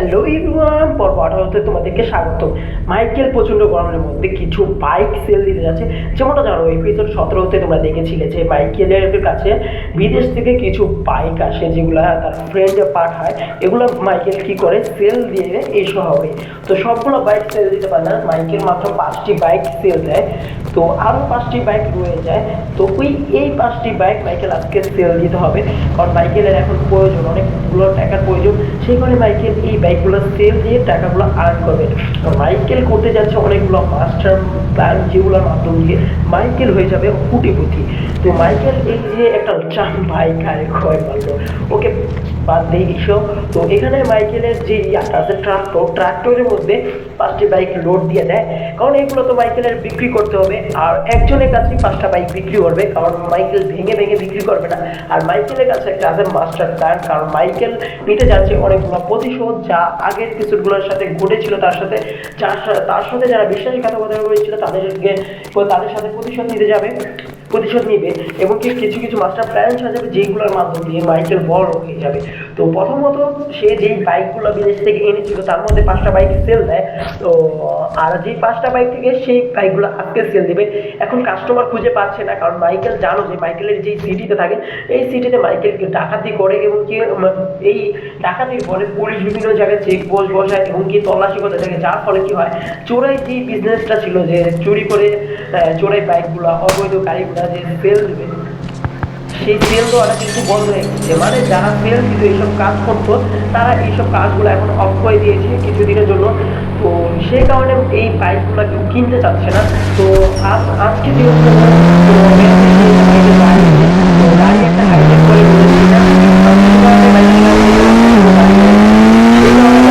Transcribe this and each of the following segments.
Hello everyone পর পাঠা হতে তোমাদেরকে স্বাগত মাইকেল প্রচণ্ড গরমের মধ্যে কিছু বাইক সেল দিতে যাচ্ছে। যেমনটা জানো এপিসোড সতেরোতে তোমরা দেখেছিলে যে মাইকেলের কাছে বিদেশ থেকে কিছু বাইক আসে যেগুলো তার ফ্রেন্ড পাঠায়। এগুলো মাইকেল কি করে? সেল দিয়ে এই শহরে তো সবগুলো বাইক সেল দিতে পারে না। মাইকেল মাত্র পাঁচটি বাইক সেল দেয়। তো আরও পাঁচটি বাইক রয়ে যায়। তো ওই এই পাঁচটি বাইক মাইকেল আজকে সেল দিতে হবে। কারণ মাইকেলের এখন প্রয়োজন অনেকগুলো টাকার প্রয়োজন সেই কারণে মাইকেল এই বাইকগুলো সেল দিয়ে টাকাগুলো আর্ন করবে। মাইকেল করতে যাচ্ছে অনেকগুলো মাস্টার প্ল্যান যেগুলোর মাধ্যম দিয়ে মাইকেল হয়ে যাবে কুটিপুতি তো মাইকেল এই যে একটা বাইক আর ক্ষয় ওকে বাদ এসব তো এখানে মাইকেলের যে ইয়াটা আছে ট্রাক্টর ট্রাক্টরের মধ্যে পাঁচটি বাইক লোড দিয়ে দেয়। কারণ এগুলো তো মাইকেলের বিক্রি করতে হবে। আর একজনের কাছেই পাঁচটা বাইক বিক্রি করবে। কারণ মাইকেল ভেঙে ভেঙে বিক্রি করবে না। আর মাইকেলের কাছে একটা আছে মাস্টার প্ল্যান কারণ মাইকেল নিতে যাচ্ছে অনেকগুলো প্রতিশোধ যা আগের এপিসোডগুলোর সাথে ঘটেছিল তার সাথে। যার সাথে তার সাথে যারা বিশ্বাসঘাতকতা করেছিল, তাদেরকে তাদের সাথে প্রতিশোধ নিতে যাবে। প্রতিশোধ নিবে এবং কি কিছু কিছু মাস্টার প্ল্যান সাজাবে যেইগুলোর মাধ্যম দিয়ে মাইকেল বড় হয়ে যাবে। তো প্রথমত সে যেই বাইকগুলো বিদেশ থেকে এনেছিল, তার মধ্যে পাঁচটা বাইক সেল দেয়। তো, আর যেই পাঁচটা বাইক থেকে সেই বাইকগুলো আজকে সেল দেবে। এখন কাস্টমার খুঁজে পাচ্ছে না, কারণ মাইকেল জানো যে মাইকেলের যেই সিটিতে থাকে, এই সিটিতে মাইকেলকে ডাকাতি করে এবং কি এই ডাকাতির ফলে পুলিশ বিভিন্ন জায়গায় চেক পোস্ট বসায় এবং কি তল্লাশি করতে থাকে। যার ফলে কি হয় চোরাই যে বিজনেসটা ছিল যে চুরি করে চোরাই বাইকগুলো, অবৈধ গাড়িগুলো যে সেল দেবে, সেই সেল দেওয়াটা কিন্তু বন্ধ হয়ে গেছে। মানে যারা সেল দিত এইসব কাজ করতো, তারা এইসব কাজগুলো এখন অফ করে দিয়েছে কিছুদিনের জন্য। তো সেই কারণে এই বাইকগুলো কেউ কিনতে চাচ্ছে না। তো আজ আজকে যেহেতু তো বাইকের গাড়ি নিয়ে, তো গাড়ি একটা হাইজেক করে বলেছি না সেই কারণে বাইকটা সেই কারণে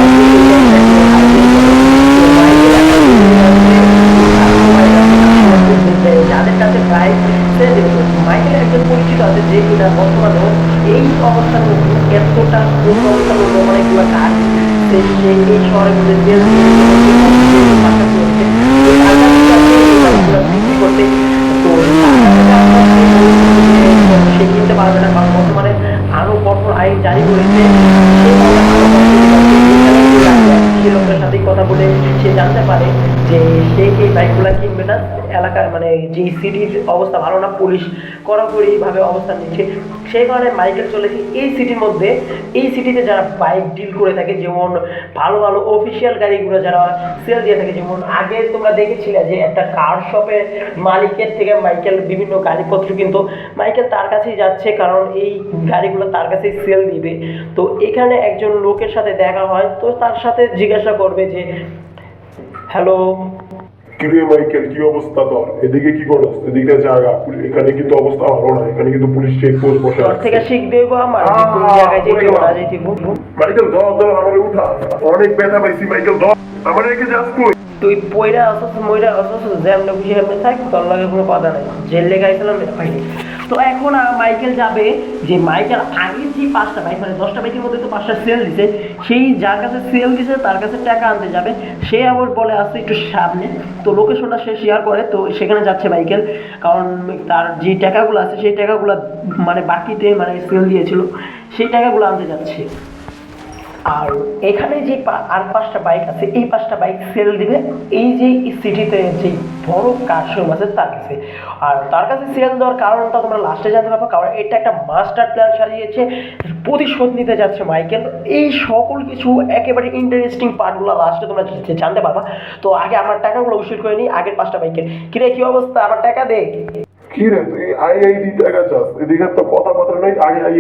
যাদের কাছে বাইক মাইকেলের একজন পরিচিত আছে যে কিনা বর্তমানে এই অবস্থার মধ্যে এতটা কোন অবস্থার মধ্যে অনেকগুলো কাজ সে সে এই শহরের মধ্যে তেল বিক্রি করতে তো সে কিনতে পারবে না কারণ বর্তমানে আরও কঠোর আইন জারি করেছে সে আরও সে লোকের সাথে কথা বলে সে জানতে পারে যে সে কি বাইকগুলো কিনবে না এলাকার মানে যে সিটির অবস্থা ভালো না পুলিশ কড়াকড়িভাবে অবস্থান নিচ্ছে। সেই কারণে মাইকেল চলেছে এই সিটির মধ্যে। এই সিটিতে যারা বাইক ডিল করে থাকে, যেমন ভালো ভালো অফিসিয়াল গাড়িগুলো যারা সেল দিয়ে থাকে, যেমন আগে তোমরা দেখেছিলে যে একটা কার শপের মালিকের থেকে মাইকেল বিভিন্ন গাড়িপত্র কিন্তু। মাইকেল তার কাছেই যাচ্ছে কারণ এই গাড়িগুলো তার কাছেই সেল দিবে। তো এখানে একজন লোকের সাথে দেখা হয়, তো তার সাথে জিজ্ঞাসা করবে যে হ্যালো কিরে মাইকেল কি অবস্থা তোর? এদিকে কি করছ এদিকে জায়গা এখানে কিন্তু অবস্থা ভালো না। এখানে কিন্তু পুলিশ চেক পোস্ট বসে আছে। থেকে শিখ দেব আমার। কোন জায়গায় যেতে ওরে না যেতে মাইকেল আমার উঠা অনেক ব্যথা পাইছি মাইকেল ধর আমার কি যাস কই? তুই পয়রা আসছ ময়রা আসছ থাক তোর লাগে কোনো বাধা নাই। জেল লেগে আইছিলাম পাইনি। তো এখন মাইকেল যাবে যে মাইকেল আগে যে পাঁচটা বাইক মানে দশটা বাইকের মধ্যে তো পাঁচটা সেল দিছে, সেই যার কাছে সেল দিছে, তার কাছে টাকা আনতে যাবে। সে আবার বলে আসছে একটু সামনে। তো লোকেশনটা সে শেয়ার করে, তো সেখানে যাচ্ছে মাইকেল। কারণ তার যে টাকাগুলো আছে, সেই টাকাগুলো মানে বাকিতে মানে সেল দিয়েছিল, সেই টাকাগুলো আনতে যাচ্ছে। আর এখানে যে আর পাঁচটা বাইক আছে, এই পাঁচটা বাইক সেল দিবে। এই যে সিটিতে যে বড় কার শোরুম আছে, তার কাছে। আর তার কাছে সেল দেওয়ার কারণটা তোমরা লাস্টে জানতে পারব, কারণ এটা একটা মাস্টার প্ল্যান সাজিয়েছে, প্রতিশোধ নিতে যাচ্ছে মাইকেল। এই সকল কিছু একেবারে ইন্টারেস্টিং পার্টগুলো লাস্টে তোমরা জানতে পারবা। তো আগে আমার টাকাগুলো উসুল করে নিই, আগের পাঁচটা বাইকের। কিরে, কি অবস্থা? আমার টাকা দে। কি রে তুই? আই আই দি টাকা চাস? এদিকে তো কথা নাই আই আই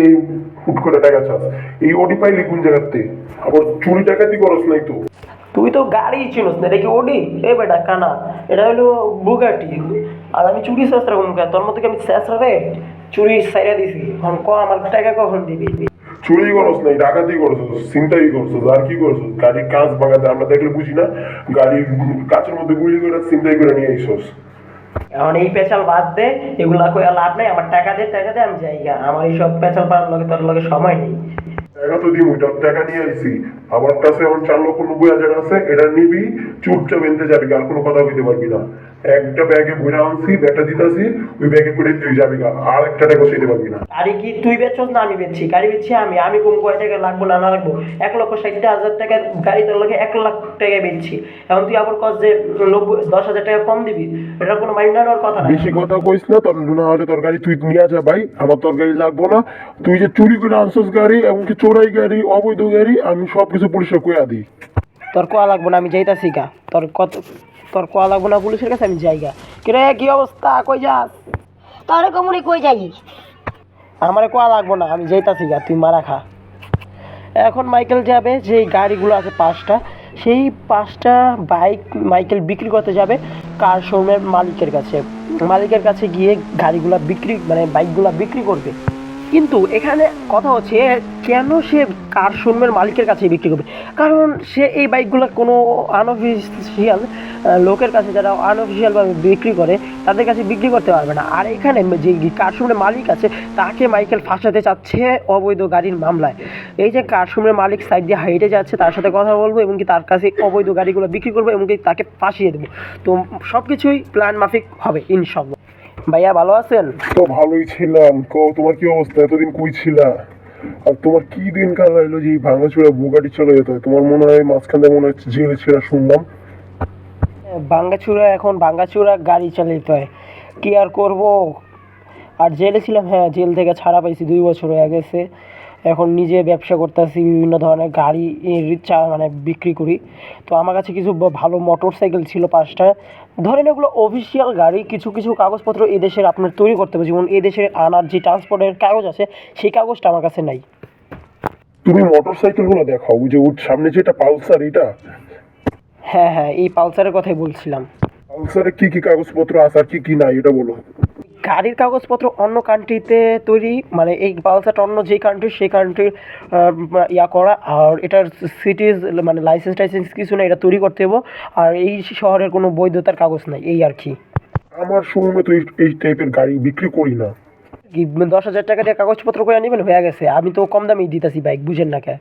হুট করে টাকা চাস। এই ওডি পাইলি কোন জায়গাতে? আবার চুরি টাকাতি করস নাই তো। তুই তো গাড়ি চিনস না এটা কি ওডি এ বেটা কানা এটা হলো বুগাটি আর আমি চুরি শাস্ত্র তোর মতো কি আমি শেষরা রে? চুরি সাইরা দিছি। এখন ক আমার টাকা কখন দিবি? চুরি করস নাই ডাকাতি করছ চিন্তাই করছ আর কি করছ গাড়ির কাঁচ ভাঙাতে আমরা দেখলে বুঝি না গাড়ির কাঁচের মধ্যে গুলি করে চিন্তাই করে নিয়ে আইসস। এখন এই পেশাল বাদ দে, এগুলা কইয়া লাভ নাই, আমার টাকা দে টাকা দে, আমি যাই। আমার এইসব পেশাল পাড়ার লগে তোর লগে সময় নেই টাকা তো তোর টাকা নিয়ে আইছি আমার কাছে এখন চার লক্ষ নব্বই হাজার আছে এটা নিবি চুপচাপ এনতে যাবি আর কোনো কথা কইতে পারবি না। একটা ব্যাগে আনছি দিতেছি ওই ব্যাগে করে তুই যাবি গা আর একটা টাকা পারবি না। কি তুই বেচছস না আমি বেচছি? গাড়ি বেচছি আমি আমি কোন কয় টাকা লাগবো না না লাগবো? এক লক্ষ হাজার গাড়ি তোর লাগে এক লাখ টাকা বেচছি। এখন তুই আবার কস যে নব্বই দশ হাজার টাকা কম দিবি এটা কোনো মাইন্ড নেওয়ার কথা না বেশি কথা কইস না তোর না হলে তোর গাড়ি তুই নিয়ে যা ভাই আমার তোর গাড়ি লাগবো না। তুই যে চুরি করে আনছস গাড়ি এমনকি চোরাই গাড়ি অবৈধ গাড়ি আমি সব কিছু পুলিশে কইয়া দিই। তোর কোয়া লাগবো না আমি যাইতাছি গা। তোর কত তোর কোয়া লাগবো না পুলিশের কাছে আমি যাইগা কিরে কি অবস্থা? কই যাস? তোর কমুনি কই যাই আমার কোয়া লাগবো না আমি যাইতাছি গা তুই মারা খা। এখন মাইকেল যাবে যে গাড়িগুলো আছে পাঁচটা সেই পাঁচটা বাইক মাইকেল বিক্রি করতে যাবে কার শোরুমের মালিকের কাছে। মালিকের কাছে গিয়ে গাড়িগুলো বিক্রি মানে বাইকগুলো বিক্রি করবে। কিন্তু এখানে কথা হচ্ছে কেন সে কার শোরুমের মালিকের কাছে বিক্রি করবে? কারণ সে এই বাইকগুলো কোনো আনঅফিসিয়াল লোকের কাছে যারা আনঅফিসিয়ালভাবে বিক্রি করে, তাদের কাছে বিক্রি করতে পারবে না। আর এখানে যে কার শোরুমের মালিক আছে, তাকে মাইকেল ফাঁসাতে চাচ্ছে অবৈধ গাড়ির মামলায়। এই যে কার শোরুমের মালিক সাইড দিয়ে হাইটে যাচ্ছে, তার সাথে কথা বলব এবং কি তার কাছে অবৈধ গাড়িগুলো বিক্রি করব এবং কি তাকে ফাঁসিয়ে দেবো। তো সব কিছুই প্ল্যান মাফিক হবে ইনশাল্লাহ ভাইয়া ভালো আছেন? তো ভালোই ছিলাম। তো তোমার কি অবস্থা? এতদিন কই ছিলা? আর তোমার কি দিন কাল হইল যে এই ভাঙাচোরা বুগাটি চলে যেত? তোমার মনে হয় মাঝখানে মনে হচ্ছে জেলে ছেড়া শুনলাম। ভাঙ্গাচুরা এখন ভাঙ্গাচুরা গাড়ি চালিত হয়। কি আর করব? আর জেলে ছিলাম হ্যাঁ জেল থেকে ছাড়া পাইছি দুই বছর হয়ে গেছে। এখন নিজে ব্যবসা করতেছি বিভিন্ন ধরনের গাড়ি চা মানে বিক্রি করি। তো আমার কাছে কিছু ভালো মোটর সাইকেল ছিল পাঁচটা। ধরেন এগুলো অফিসিয়াল গাড়ি কিছু কিছু কাগজপত্র এদেশের আপনার তৈরি করতে হবে। যেমন এদেশে আনার যে ট্রান্সপোর্টের কাগজ আছে সেই কাগজটা আমার কাছে নাই। তুমি মোটর সাইকেলগুলো দেখাও ওই যে ওর সামনে যেটা পালসার এটা? হ্যাঁ হ্যাঁ এই পালসারের কথাই বলছিলাম। পালসারে কি কি কাগজপত্র আছে আর কি কি নাই এটা বলো। গাড়ির কাগজপত্র অন্য কান্ট্রিতে তৈরি মানে এই পালসারটা অন্য যে কান্ট্রি সেই কান্ট্রির ইয়া করা। আর এটার সিটিজ মানে লাইসেন্স টাইসেন্স কিছু না এটা তৈরি করতে হবে আর এই শহরের কোনো বৈধতার কাগজ নাই এই আর কি। আমার শোরুমে তো এই- এই টাইপের গাড়ি বিক্রি করি না। দশ হাজার টাকা দিয়ে কাগজপত্র করে নেবেন? হয়ে গেছে। আমি তো কম দামেই দিতেছি বাইক বুঝেন না কে।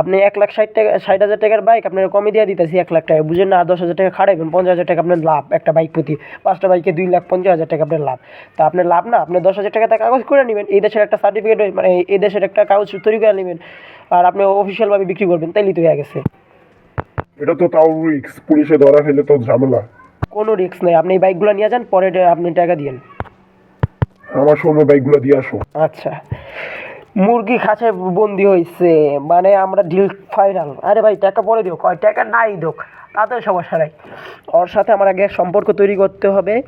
আপনি এক লাখ ষাট টাকা ষাট হাজার টাকার বাইক আপনার কমে দিয়ে দিতেছি এক লাখ টাকা। বুঝেন না আর দশ হাজার টাকা খাড়াইবেন পঞ্চাশ হাজার টাকা আপনার লাভ একটা বাইক প্রতি। পাঁচটা বাইকে দুই লাখ পঞ্চাশ হাজার টাকা আপনার লাভ। তা আপনার লাভ না আপনি দশ হাজার টাকা কাগজ করে নেবেন এই দেশের একটা সার্টিফিকেট মানে এই দেশের একটা কাগজ তৈরি করে নেবেন আর আপনি অফিসিয়ালভাবে বিক্রি করবেন তাইলেই তো হয়ে গেছে। এটা তো তাও রিক্স পুলিশে ধরা ফেলে তো ঝামেলা। কোনো রিস্ক নেই আপনি এই বাইকগুলো নিয়ে যান পরে আপনি টাকা দিয়েন। আমার শোরুমে বাইকগুলো দিয়ে আসো। আচ্ছা। মুরগি খাঁচায় বন্দি হয়েছে মানে আমরা ডিল ফাইনাল আরে ভাই, টাকা পরে দিও। কয়, টাকা নাই দোক তাতে সমস্যা নাই। ওর সাথে আমার আগে সম্পর্ক তৈরি করতে হবে,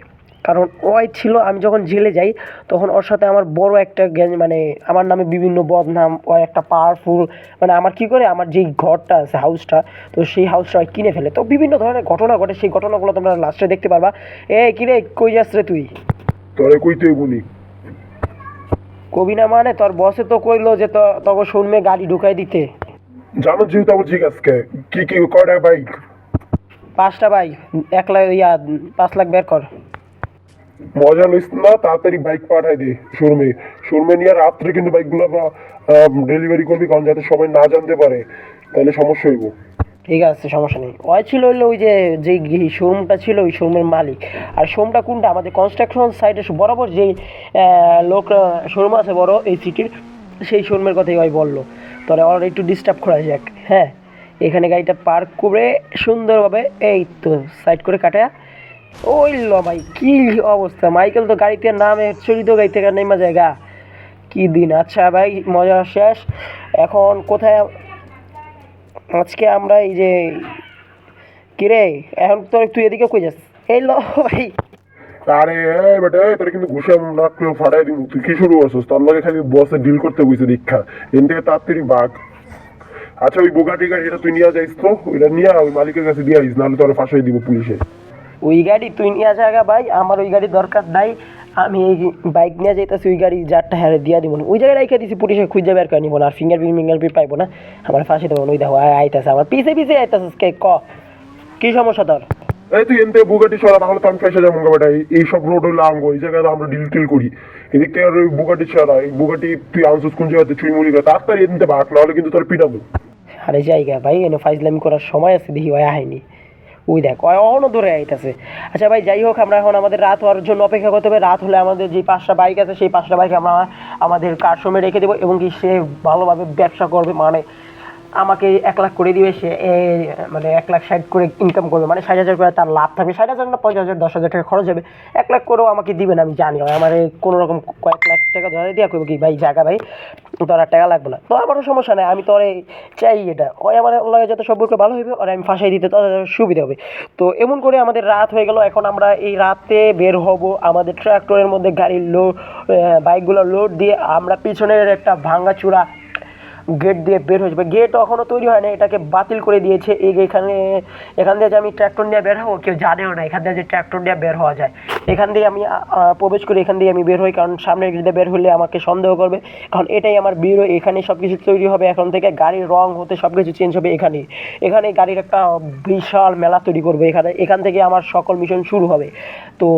কারণ ওই ছিল, আমি যখন জেলে যাই, তখন ওর সাথে আমার বড় একটা জ্ঞান- মানে আমার নামে বিভিন্ন বদনাম, ও একটা পাওয়ারফুল মানে আমার কি করে, আমার যেই ঘরটা আছে হাউসটা তো সেই হাউসটা ওই কিনে ফেলে। তো বিভিন্ন ধরনের ঘটনা ঘটে, সেই ঘটনাগুলো তোমরা লাস্টে দেখতে পারবা। এ, কিরে, কই যাস রে তুই? তোরে কইতে বলি কবি না মানে? তোর বসে তো কইলো যে তো তোকে শুনবে গাড়ি ঢুকাই দিতে। জানো যেহেতু আমার জিজ্ঞাসা কে কি কি কয়টা বাইক পাঁচটা ভাই এক লাখ ইয়া পাঁচ লাখ বের কর। মজা লইস না তাড়াতাড়ি বাইক পাঠাই দে শোরুমে শোরুমে নিয়ে রাত্রে কিন্তু বাইকগুলো ডেলিভারি করবি কারণ যাতে সবাই না জানতে পারে তাহলে সমস্যা হইব। ঠিক আছে, সমস্যা নেই। ওই ছিল হইল ওই যে যে শোরুমটা ছিল, ওই শোরুমের মালিক। আর শোরুমটা কোনটা? আমাদের কনস্ট্রাকশন সাইডে বরাবর যেই লোক শোরুম আছে বড়, এই সিটির সেই শোরুমের কথাই ওই বলল। তাহলে ওর একটু ডিস্টার্ব করা যাক হ্যাঁ? এখানে গাড়িটা পার্ক করে সুন্দরভাবে, এই তো সাইড করে কাটা ওই ল ভাই, কি অবস্থা? মাইকেল তো গাড়িতে নামে চলিত গাড়ি থেকে নেমা জায়গা কী দিন আচ্ছা ভাই, মজা শেষ। এখন কোথায় আজকে আমরা এই যে কিরে এখন তোর তুই এদিকে কই যাস? এই ল ভাই আরে এই বেটা তোরা কিন্তু ঘুষে নাক ফাটাই দিব তুই কি শুরু করছিস? তোর লগে খালি বসে ডিল করতে বুঝছে দীক্ষা। এন থেকে তাড়াতাড়ি বাঘ। আচ্ছা ওই বোগাটি গাড়িটা তুই নিয়ে যাইস তো ওইটা নিয়ে ওই মালিকের কাছে দিয়ে আইস নাহলে তোর ফাঁসাই দিব পুলিশে। ওই গাড়ি তুই নিয়ে জায়গা ভাই আমার ওই গাড়ি দরকার নাই। আমি এই বাইক নিয়ে যাইতেছি ওই গাড়ি যারটা হ্যাঁ দিয়া দিব না ওই জায়গায় রেখে দিছি পুলিশে খুঁজে বের করে নিব না আর ফিঙ্গার প্রিন্ট ফিঙ্গার প্রিন্ট পাইবো না। আমার ফাঁসি দেবো ওই দেখো আইতেছে আমার। পিছে পিছে আইতেছিস কে? ক? কি সমস্যা তোর? এই তুই এন থেকে বুগাটি সরা নাহলে তো আমি ফেসে যাব বেটা। এই- সব রোড হলো আঙ্গো এই জায়গায় আমরা ডিল টিল করি। এদিকে আর ওই বুগাটি সরা এই বুগাটি তুই আনছিস কোন জায়গাতে? চুই মুড়ি করে। তাড়াতাড়ি এনতে ভাগ নাহলে কিন্তু তোর পিটাবো। আরে জায়গা ভাই এনে ফাইজলামি করার সময় আছে দেখি ওই আহেনি। ওই দেখ অন্য ধরে আইতাছে। আচ্ছা ভাই, যাই হোক, আমরা এখন আমাদের রাত হওয়ার জন্য অপেক্ষা করতে হবে। রাত হলে আমাদের যে পাঁচটা বাইক আছে, সেই পাঁচটা বাইক আমরা আমাদের কারসমে রেখে দেবো এবং কি সে ভালোভাবে ব্যবসা করবে মানে আমাকে এক লাখ করে দিবে, সে মানে এক লাখ ষাট করে ইনকাম করবে। মানে ষাট হাজার করে তার লাভ থাকবে। ষাট হাজার না পঞ্চাশ হাজার, দশ হাজার টাকা খরচ হবে। এক লাখ করেও আমাকে দিবে না, আমি জানি। আমার কোনো রকম কয়েক লাখ টাকা ধরে দিয়া করব কি? ভাই, জায়গা ভাই তোর আর টাকা লাগবে না। তো আমারও সমস্যা নেই, আমি তো ওরে চাই এটা। ওই আমার লাগে যত সম্পর্ক ভালো হবে ওরা আমি ফাঁসাই দিতে তত সুবিধা হবে। তো এমন করে আমাদের রাত হয়ে গেল। এখন আমরা এই রাতে বের হব আমাদের ট্রাক্টরের মধ্যে গাড়ির লোড বাইকগুলো লোড দিয়ে আমরা পিছনের একটা ভাঙাচূড়া গেট দিয়ে বের হয়ে যাবে। গেট এখনও তৈরি হয় না এটাকে বাতিল করে দিয়েছে। এই এখানে, এখান দিয়ে যে আমি ট্র্যাক্টর নিয়ে বের হব, কেউ জানেও না, এখান দিয়ে যে ট্র্যাক্টর নিয়ে বের হওয়া যায়। এখান দিয়ে আমি প্রবেশ করি এখান দিয়ে আমি বের হই, কারণ সামনের গেট দিয়ে বের হলে আমাকে সন্দেহ করবে। কারণ এটাই আমার বিরো এখানে সব কিছু তৈরি হবে। এখন থেকে গাড়ির রং হতে সব কিছু চেঞ্জ হবে এখানে। এখানে গাড়ির একটা বিশাল মেলা তৈরি করবে এখানে। এখান থেকে আমার সকল মিশন শুরু হবে। তো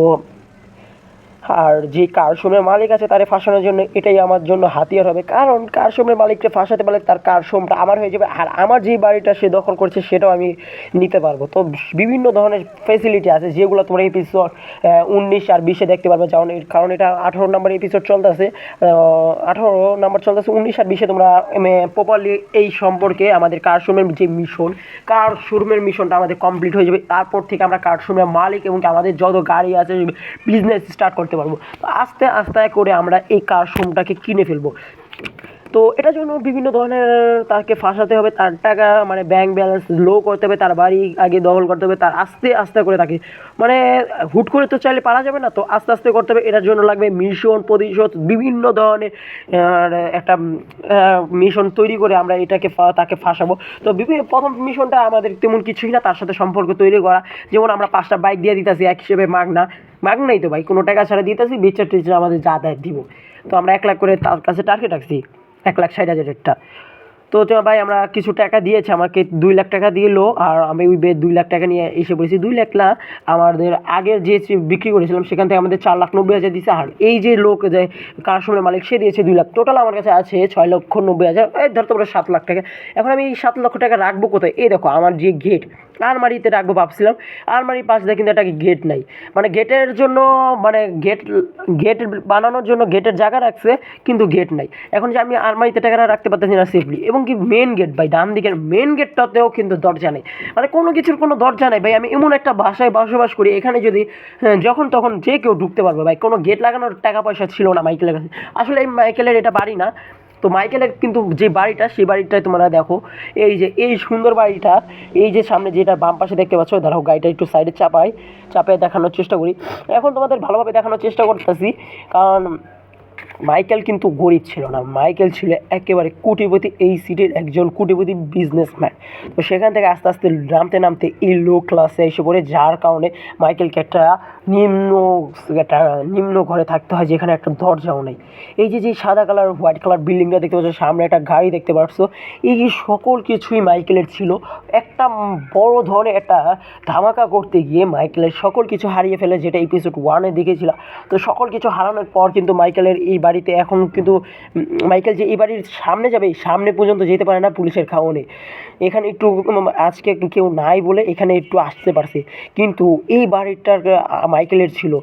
আর যে কারশোমের মালিক আছে তারে ফাঁসানোর জন্য এটাই আমার জন্য হাতিয়ার হবে। কারণ কারশোমের মালিককে ফাঁসাতে পারলে তার কারশোমটা আমার হয়ে যাবে আর আমার যে বাড়িটা সে দখল করছে সেটাও আমি নিতে পারব। তো বিভিন্ন ধরনের ফেসিলিটি আছে যেগুলো তোমরা এপিসোড উনিশ আর বিশে দেখতে পারবে। যেমন কারণ এটা আঠারো নম্বর এপিসোড চলতেছে আঠারো নম্বর চলতেছে, উনিশ আর বিশে তোমরা প্রপারলি এই সম্পর্কে আমাদের কারশোমের যে মিশন কার শোরুমের মিশনটা আমাদের কমপ্লিট হয়ে যাবে। তারপর থেকে আমরা কার শোরুমের মালিক এবং আমাদের যত গাড়ি আছে বিজনেস স্টার্ট করতে পারব। তো আস্তে আস্তে করে আমরা এই কার শোরুমটাকে কিনে ফেলব। তো এটার জন্য বিভিন্ন ধরনের তাকে ফাঁসাতে হবে, তার টাকা মানে ব্যাংক ব্যালেন্স লো করতে হবে, তার বাড়ি আগে দখল করতে হবে, তার আস্তে আস্তে করে তাকে। মানে হুট করে তো চাইলে পারা যাবে না, তো আস্তে আস্তে করতে হবে। এটার জন্য লাগবে মিশন প্রতিশোধ, বিভিন্ন ধরনের একটা মিশন তৈরি করে আমরা এটাকে তাকে ফাঁসাবো। তো বিভিন্ন, প্রথম মিশনটা আমাদের তেমন কিছুই না, তার সাথে সম্পর্ক তৈরি করা। যেমন আমরা পাঁচটা বাইক দিয়ে দিতেছি, এক হিসেবে মাগনা মাগনাই তো ভাই, কোনো টাকা ছাড়া দিতেছি বিচার টিচার আমাদের যা দেয় দিব। তো আমরা এক লাখ করে তার কাছে টার্গেট রাখছি, এক লাখ ষাট হাজারেরটা। তো তো ভাই, আমরা কিছু টাকা দিয়েছে, আমাকে দুই লাখ টাকা দিলো, আর আমি ওই দুই লাখ টাকা নিয়ে এসে বলেছি দুই লাখ না, আমাদের আগের যে বিক্রি করেছিলাম, সেখান থেকে আমাদের চার লাখ নব্বই হাজার দিয়েছে আর এই যে লোক যে কারশনের মালিক, সে দিয়েছে দুই লাখ। টোটাল আমার কাছে আছে ছয় লক্ষ নব্বই হাজার। এই ধর তোমরা সাত লাখ টাকা। এখন আমি এই সাত লক্ষ টাকা রাখব কোথায়? এই দেখো, আমার যে গেট আলমারিতে রাখব ভাবছিলাম। আলমারির পাশ দিয়ে কিন্তু একটা গেট নাই। মানে গেটের জন্য মানে গেট গেট বানানোর জন্য গেটের জায়গা রাখছে, কিন্তু গেট নাই। এখন যে আমি আলমারিতে টাকাটা রাখতে পারতেছি না সেফলি এবং কি মেন গেট ভাই ডান দিকের মেন গেটটাতেও কিন্তু দরজা নেই। মানে কোনো কিছুর কোনো দরজা নেই। ভাই আমি এমন একটা বাসায় বসবাস করি এখানে যদি হ্যাঁ, যখন তখন যে কেউ ঢুকতে পারবে ভাই কোনো গেট লাগানোর টাকা পয়সা ছিল না মাইকেলের কাছে। আসলে এই মাইকেলের এটা বাড়ি না। তো মাইকেলের কিন্তু যে বাড়িটা সেই বাড়িটায় তোমরা দেখো। এই যে এই সুন্দর বাড়িটা এই যে সামনে যেটা বাম পাশে দেখতে পাচ্ছ দাঁড়াও গাড়িটা একটু সাইডে চাপাই চাপায় দেখানোর চেষ্টা করি। এখন তোমাদের ভালোভাবে দেখানোর চেষ্টা করতেছি। কারণ মাইকেল কিন্তু গরিব ছিল না। মাইকেল ছিল একেবারে কোটিপতি, এই সিটির একজন কোটিপতি বিজনেসম্যান তো সেখান থেকে আস্তে আস্তে নামতে নামতে এই লো ক্লাসে এসে পড়ে, যার কারণে মাইকেলকে একটা নিম্ন একটা নিম্ন ঘরে থাকতে হয়, যেখানে একটা দরজাও নেই। এই যে যে সাদা কালার হোয়াইট কালার বিল্ডিংটা দেখতে পাচ্ছ, সামনে একটা গাড়ি দেখতে পাচ্ছ, এই যে সকল কিছুই মাইকেলের ছিল। একটা বড় ধরনের একটা ধামাকা করতে গিয়ে মাইকেলের সকল কিছু হারিয়ে ফেলে, যেটা এপিসোড ওয়ানে দেখেছিলাম তো সকল কিছু হারানোর পর কিন্তু মাইকেলের এই বাড়িতে এখন কিন্তু মাইকেল যে এই বাড়ির সামনে যাবে সামনে পর্যন্ত যেতে পারে না পুলিশের খাওয়ানে। এখানে একটু আজকে কেউ নাই বলে এখানে একটু আসতে পারছে। কিন্তু এই বাড়িটার মাইকেলের ছিল।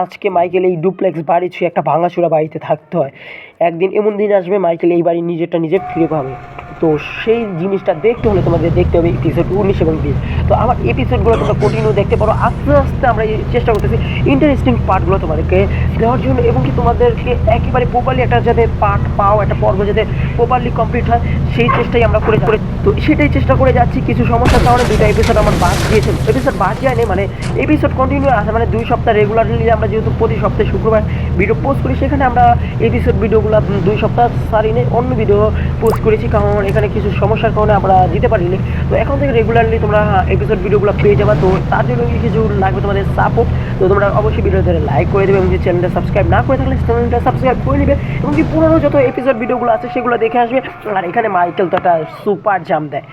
আজকে মাইকেল এই ডুপ্লেক্স বাড়ি ছুঁয়ে একটা ভাঙাচোরা বাড়িতে থাকতে হয়। একদিন এমন দিন আসবে, মাইকেল এই বাড়ি নিজেরটা নিজে ফিরে পাবে। তো সেই জিনিসটা দেখতে হলে তোমাদের দেখতে হবে এপিসোড উনিশ এবং বিশ। তো আমার এপিসোডগুলো তোমরা কন্টিনিউ দেখতে পারো। আস্তে আস্তে আমরা চেষ্টা করতেছি ইন্টারেস্টিং পার্টগুলো তোমাদেরকে দেওয়ার জন্য এবং কি তোমাদেরকে একেবারে প্রপারলি একটা যাতে পার্ট পাও, একটা পর্ব যাতে প্রপারলি কমপ্লিট হয়, সেই চেষ্টাই আমরা করে করে তো সেটাই চেষ্টা করে যাচ্ছি। কিছু সমস্যার কারণে দুইটা এপিসোড আমার বাদ দিয়েছে। এপিসোড বাদ যায়নি মানে এপিসোড কন্টিনিউ আসে মানে দুই সপ্তাহ রেগুলারলি আমরা যেহেতু প্রতি সপ্তাহে শুক্রবার ভিডিও পোস্ট করি, সেখানে আমরা এপিসোড ভিডিওগুলো দুই সপ্তাহ সারি নেই অন্য ভিডিও পোস্ট করেছি, কারণ এখানে কিছু সমস্যার কারণে আমরা দিতে পারিনি। তো এখন থেকে রেগুলারলি তোমরা এপিসোড ভিডিওগুলো পেয়ে যাবা। তো তার জন্য কিছু লাগবে তোমাদের সাপোর্ট তো তোমরা অবশ্যই ভিডিওতে লাইক করে দেবে এবং যে চ্যানেলটা সাবস্ক্রাইব না করে থাকলে চ্যানেলটা সাবস্ক্রাইব করে নেবে এবং যে পুরোনো যত এপিসোড ভিডিওগুলো আছে সেগুলো দেখে আসবে। আর এখানে মাইকেল তো একটা সুপার জাম দেয়।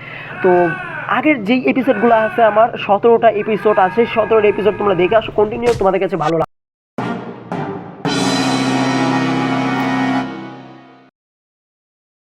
তো আগের যেই এপিসোডগুলো আছে আমার, সতেরোটা এপিসোড আছে, সতেরোটা এপিসোড তোমরা দেখে আসো কন্টিনিউ তোমাদের কাছে ভালো লাগবে